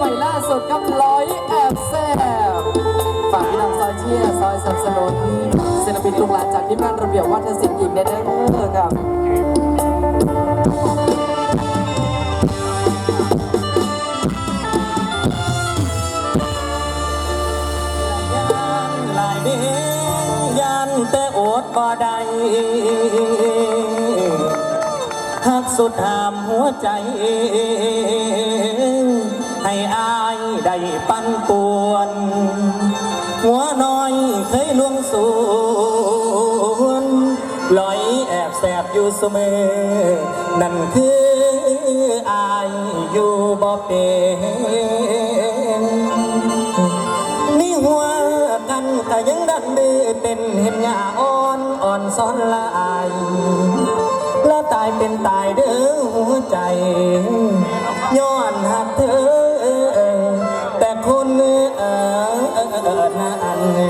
ใหม่ล่าสุดครับร้อยแอบแซ่บฝากพี่น้องซอยเชียร์ซอยสนับสนุนศิลปินลูกหลานจากทีมงานระเบียบวัฒนศิลป์หญิงได้เด้อครับยันหลเด้ยันแต่อดบ่ได้หักสุดหามหัวใจ ให้อายได้ปันป่วน หัวน้อยเคยลวงสวนลอยแอบแสบอยู่เสมอ นั่นคืออายอยู่บ่เป็นนี่หัวกันก็ยังดันดื้อเต้นเห็นหญ้าอ่อนอ่อนซ้อนละอายแล้วตายเป็นตายเด้อหัวใจย้อนหักเธอ อนั้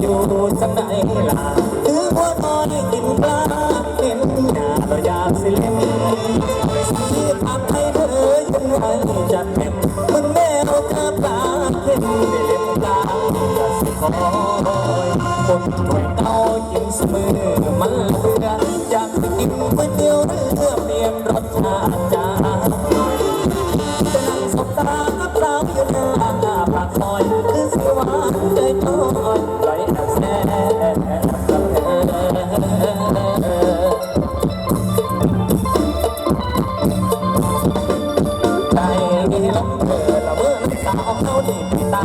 อยู่จังไหนล่ะถือว่าตอนกินปลาเห็นหน้าเราอยากสิเล่นสิทำให้เธอยังไงจัดเต็มมันแมวกับปลาเห็นได้เล่นปลาจะสิคอยคนหวยเต้ากินเสมอมันเหลืออยากสิกินก๋วยเตี๋ยวเรือเปลี่ยนรสชาติจ้าจะนั่งสบตากับสาอยู่ ลมเธอละเมื่อน้ำสาวเขาดีปีตา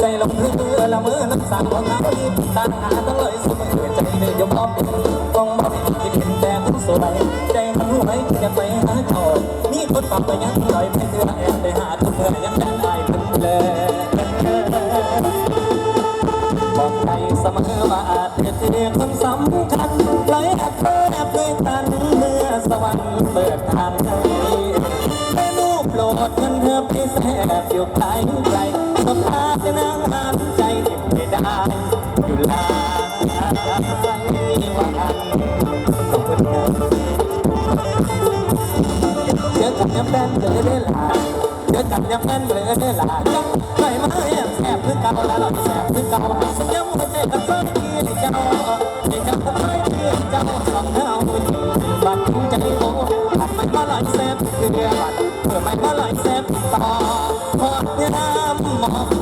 ใจลมเธอละเมื่อน้ำสาวเขาดีปีตาหาต้งเลยเสมอใจเลยยอมป็นต้องมาเป็นที่เป็นแต่คนสวยใจมันหวยจะไปหาเจ้ามีคนฝากไปยังลอยไปเถื่อแอบไปหาทุกเมื่อยังแดนได้เป็นเลยบอกใจเสมอว่าอาจจะเจอคนสำคัญไหลแอบแอบด้วยกัน ดเงินเธอไปแสบอยู่ไกลไกลสบตาจะนั่งหันใจเก็บไม่ได้อยู่ลาวันขอบคุณครับเจอกันยังแฟนเจอได้ลาเจอกันยังแฟนเจอได้ลาจังไหลมาแอบแสบคือเก่าแล้วเราแสบคือเก่ายังหัวใจกับเธอที่เจ้าที่เจ้าทำไมที่อเจ้าสองเท้าบัดใจ